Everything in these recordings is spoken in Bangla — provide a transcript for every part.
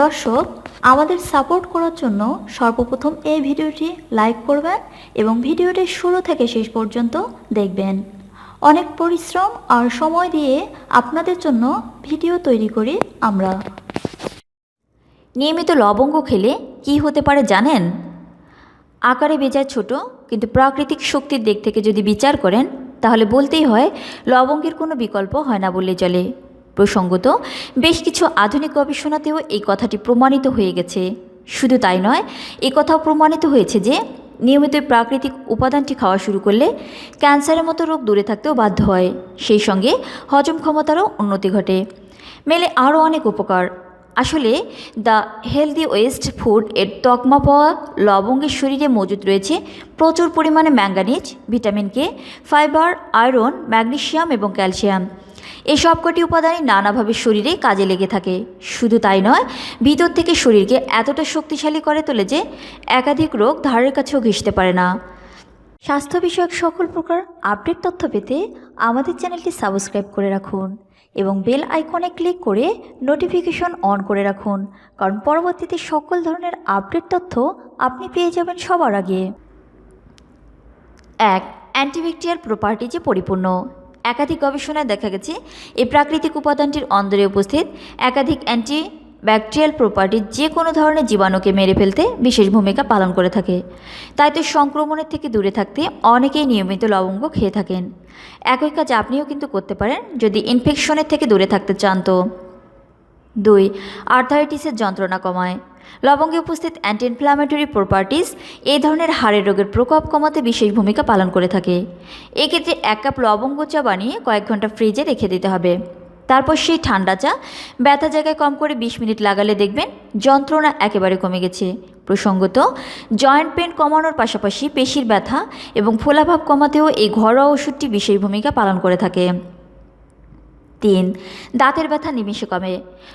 দর্শক, আমাদের সাপোর্ট করার জন্য সর্বপ্রথম এই ভিডিওটি লাইক করবেন এবং ভিডিওটি শুরু থেকে শেষ পর্যন্ত দেখবেন। অনেক পরিশ্রম আর সময় দিয়ে আপনাদের জন্য ভিডিও তৈরি করি আমরা। নিয়মিত লবঙ্গ খেলে কি হতে পারে জানেন? আকারে বেজায় ছোট, কিন্তু প্রাকৃতিক শক্তির দিক থেকে যদি বিচার করেন, তাহলে বলতেই হয় লবঙ্গের কোনো বিকল্প হয় না বললে চলে। প্রসঙ্গত, বেশ কিছু আধুনিক গবেষণাতেও এই কথাটি প্রমাণিত হয়ে গেছে। শুধু তাই নয়, এ কথাও প্রমাণিত হয়েছে যে, নিয়মিত প্রাকৃতিক উপাদানটি খাওয়া শুরু করলে ক্যান্সারের মতো রোগ দূরে থাকতেও বাধ্য হয়। সেই সঙ্গে হজম ক্ষমতারও উন্নতি ঘটে। মেলে আরও অনেক উপকার। আসলে, দ্য হেলদি ওয়েস্ট ফুড এর তকমা পাওয়া লবঙ্গের শরীরে মজুদ রয়েছে প্রচুর পরিমাণে manganese, vitamin K, fibre, iron, magnesium এবং ক্যালসিয়াম। এই সবকটি উপাদানই নানাভাবে শরীরে কাজে লেগে থাকে। শুধু তাই নয়, ভিতর থেকে শরীরকে এতটা শক্তিশালী করে তোলে যে একাধিক রোগ ধারের কাছেও ঘেঁষতে পারে না। স্বাস্থ্য বিষয়ক সকল প্রকার আপডেট তথ্য পেতে আমাদের চ্যানেলটি সাবস্ক্রাইব করে রাখুন এবং বেল আইকনে ক্লিক করে নোটিফিকেশন অন করে রাখুন, কারণ পরবর্তীতে সকল ধরনের আপডেট তথ্য আপনি পেয়ে যাবেন সবার আগে। এক, অ্যান্টিব্যাকটেরিয়াল প্রপার্টিজে পরিপূর্ণ। একাধিক গবেষণায় দেখা গেছে, এই প্রাকৃতিক উপাদানটির অন্দরে উপস্থিত একাধিক অ্যান্টি ব্যাকটেরিয়াল প্রপার্টি যে কোনো ধরনের জীবাণুকে মেরে ফেলতে বিশেষ ভূমিকা পালন করে থাকে। তাই তো সংক্রমণের থেকে দূরে থাকতে অনেকেই নিয়মিত লবঙ্গ খেয়ে থাকেন। একই কাজ আপনিও কিন্তু করতে পারেন, যদি ইনফেকশনের থেকে দূরে থাকতে চান তো। দুই, আর্থারাইটিসের যন্ত্রণা কমায়। লবঙ্গে উপস্থিত অ্যান্টি ইনফ্ল্যামেটরি প্রপার্টিস এই ধরনের হাড়ের রোগের প্রকোপ কমাতে বিশেষ ভূমিকা পালন করে থাকে। এক্ষেত্রে এক কাপ লবঙ্গ চা বানিয়ে কয়েক ঘণ্টা ফ্রিজে রেখে দিতে হবে। তারপর সেই ঠান্ডা চা, ব্যথা জায়গায় কম করে বিশ মিনিট লাগালে দেখবেন যন্ত্রণা একেবারে কমে গেছে। প্রসঙ্গত জয়েন্ট পেন কমানোর পাশাপাশি পেশির ব্যথা এবং ফোলাভাব কমাতেও এই ঘরোয়া ওষুধটি বিশেষ ভূমিকা পালন করে থাকে। তিন। দাঁতের ব্যথা নিমিষে কমে।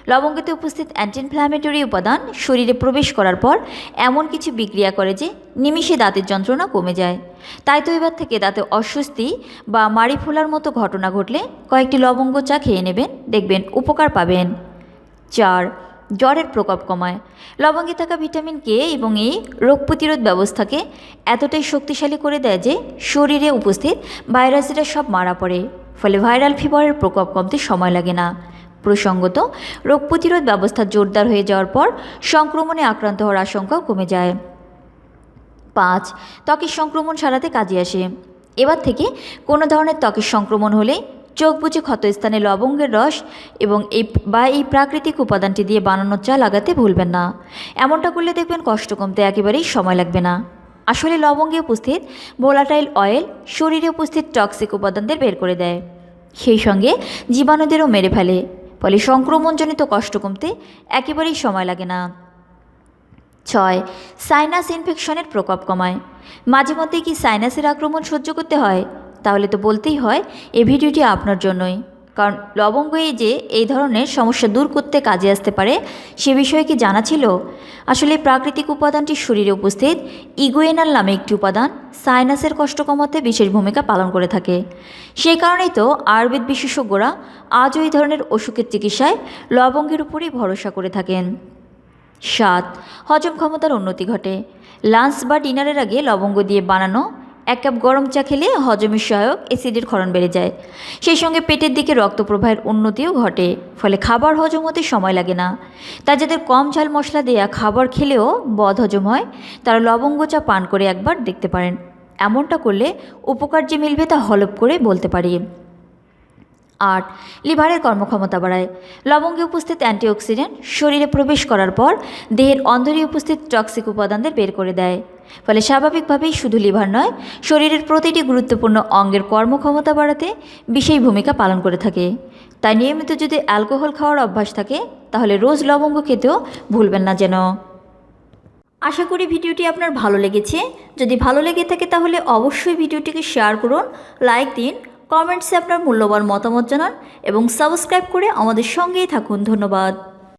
লবঙ্গতে উপস্থিত অ্যান্টি ইনফ্ল্যামেটরি উপাদান শরীরে প্রবেশ করার পর এমন কিছু বিক্রিয়া করে যে নিমিষে দাঁতের যন্ত্রণা কমে যায়। তাই তো এবার থেকে দাঁতে অস্বস্তি বা মাড়ি ফোলার মতো ঘটনা ঘটলে কয়েকটি লবঙ্গ চা খেয়ে নেবেন, দেখবেন উপকার পাবেন। চার, জ্বরের প্রকোপ কমায়। লবঙ্গে থাকা ভিটামিন কে এবং এই রোগ প্রতিরোধ ব্যবস্থাকে এতটাই শক্তিশালী করে দেয় যে শরীরে উপস্থিত ভাইরাসেরা সব মারা পড়ে। ফলে ভাইরাল ফিভারের প্রকোপ কমতে সময় লাগে না। প্রসঙ্গত, রোগ প্রতিরোধ ব্যবস্থা জোরদার হয়ে যাওয়ার পর সংক্রমণে আক্রান্ত হওয়ার আশঙ্কাও কমে যায়। পাঁচ, ত্বকের সংক্রমণ সারাতে কাজে আসে। এবার থেকে কোনো ধরনের ত্বকের সংক্রমণ হলে চোখ বুঝে ক্ষতস্থানে লবঙ্গের রস এবং এই বা এই প্রাকৃতিক উপাদানটি দিয়ে বানানো চা লাগাতে ভুলবেন না। এমনটা করলে দেখবেন কষ্ট কমতে একেবারেই সময় লাগবে না। আসলে লবঙ্গে উপস্থিত ভোলাটাইল অয়েল, শরীরে উপস্থিত টক্সিক উপাদানদের বের করে দেয়। সেই সঙ্গে জীবাণুদেরও মেরে ফেলে, ফলে সংক্রমণজনিত কষ্ট কমতে একেবারেই সময় লাগে না। ছয়, সাইনাস ইনফেকশনের প্রকোপ কমায়। মাঝে মধ্যে কি সাইনাসের আক্রমণ সহ্য করতে হয়? তাহলে তো বলতেই হয়, এই ভিডিওটি আপনার জন্যই। কারণ লবঙ্গ এই যে এই ধরনের সমস্যা দূর করতে কাজে আসতে পারে, সে বিষয়ে কি জানা ছিল? আসলে প্রাকৃতিক উপাদানটি শরীরে উপস্থিত। ইগুয়েনাল নামে একটি উপাদান সাইনাসের কষ্ট কমাতে বিশেষ ভূমিকা পালন করে থাকে। সেই কারণেই তো আয়ুর্বেদ বিশেষজ্ঞরা আজও এই ধরনের অসুখের চিকিৎসায় লবঙ্গের উপরেই ভরসা করে থাকেন। সাত, হজম ক্ষমতার উন্নতি ঘটে। লাঞ্চ বা ডিনারের আগে লবঙ্গ দিয়ে বানানো এক কাপ গরম চা খেলে হজমের সহায়ক অ্যাসিডের ক্ষরণ বেড়ে যায়। সেই সঙ্গে পেটের দিকে রক্ত প্রবাহের উন্নতিও ঘটে, ফলে খাবার হজম হতে সময় লাগে না। তা যাদের কম ঝাল মশলা দেয়া খাবার খেলেও বদ হজম হয়, তারা লবঙ্গ চা পান করে একবার দেখতে পারেন। এমনটা করলে উপকার যে মিলবে তা হলপ করে বলতে পারি। আট, লিভারের কর্মক্ষমতা বাড়ায়। লবঙ্গে উপস্থিত অ্যান্টিঅক্সিডেন্ট শরীরে প্রবেশ করার পর দেহের অন্ধরে উপস্থিত টক্সিক উপাদানদের বের করে দেয়। ফলে স্বাভাবিকভাবেই শুধু লিভার নয়, শরীরের প্রতিটি গুরুত্বপূর্ণ অঙ্গের কর্মক্ষমতা বাড়াতে বিশেষ ভূমিকা পালন করে থাকে। তাই নিয়মিত যদি অ্যালকোহল খাওয়ার অভ্যাস থাকে, তাহলে রোজ লবঙ্গ খেতেও ভুলবেন না যেন। আশা করি ভিডিওটি আপনার ভালো লেগেছে। যদি ভালো লেগে থাকে তাহলে অবশ্যই ভিডিওটিকে শেয়ার করুন, লাইক দিন, কমেন্টসে আপনার মূল্যবান মতামত জানান এবং সাবস্ক্রাইব করে আমাদের সঙ্গেই থাকুন। ধন্যবাদ।